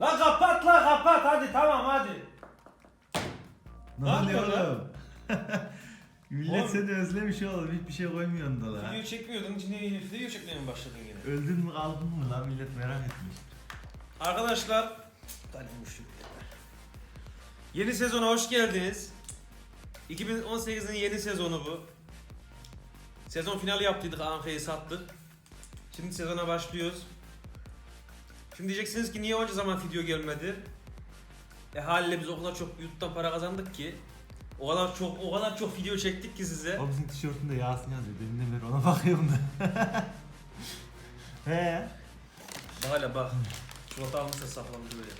La kapat la kapat hadi tamam hadi. Ne Lan oluyor lan. oğlum? Millet Oğlum. seni özlemiş oğlum. Hiçbir şey koymuyorsun da la. Video çekmiyordun şimdi video çekmeye mi başladın yine? Öldün mü kaldın mı lan millet merak etmiş. Arkadaşlar Yeni sezona hoş geldiniz. 2018'in yeni sezonu bu. Sezon finali yaptıydık, Anka'yı sattık. Şimdi sezona başlıyoruz. Şimdi diyeceksiniz ki niye onca zaman video gelmedi? E haliyle biz o kadar çok YouTube'dan para kazandık ki o kadar çok o kadar çok video çektik ki size. O bizim tişörtünde Yasin yazıyor. Deminden beri ona bakıyorum da. He. Bak hala bak. Çikolata almışsa saklamış böyle.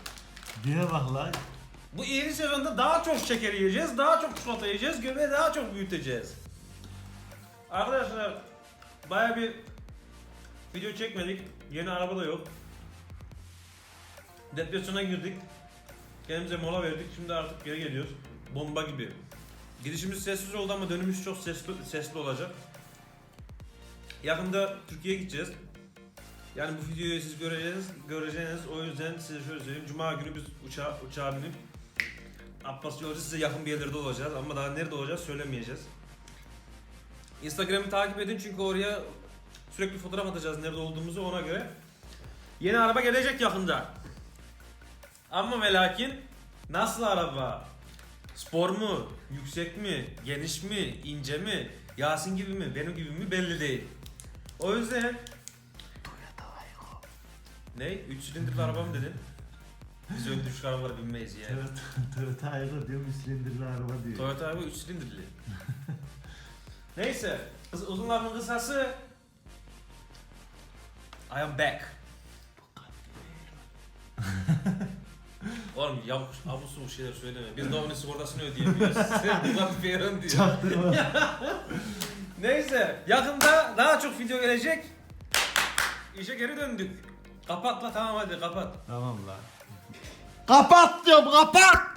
Dine bak lan. Bu yeni sezonda daha çok şeker yiyeceğiz, daha çok çikolata yiyeceğiz, göbeği daha çok büyüteceğiz. Arkadaşlar baya bir video çekmedik. Yeni araba da yok. Depresyona girdik. Kendimize mola verdik. Şimdi artık geri geliyoruz. Bomba gibi. Gidişimiz sessiz oldu ama dönüşümüz çok sesli, sesli olacak. Yakında Türkiye'ye gideceğiz. Yani bu videoyu siz göreceğiniz, göreceğiniz. O yüzden size şöyle söyleyeyim. Cuma günü biz uçağa, uçağa binip Abbas yolcu size yakın bir yerlerde olacağız ama daha nerede olacağız söylemeyeceğiz. Instagram'ı takip edin çünkü oraya sürekli fotoğraf atacağız nerede olduğumuzu ona göre. Yeni araba gelecek yakında. Ama ve lakin nasıl araba? Spor mu? Yüksek mi? Geniş mi? ince mi? Yasin gibi mi? Benim gibi mi? Belli değil. O yüzden ne? 3 silindirli araba mı dedin? Biz öyle düşük arabalara binmeyiz yani. Toyota, Aygo diyor, silindirli araba diyor. Toyota araba 3 silindirli. Neyse, kız- uzun lafın kısası I am back. Oğlum yavuk abuk subuk şeyler söyleme. Biz de onun sigortasını ödeyemiyoruz. Sen Bugatti Veyron diyor. Çaktırma. Neyse, yakında daha çok video gelecek. İşe geri döndük. Kapat la tamam hadi kapat. tamam lan. Kapat diyorum kapat.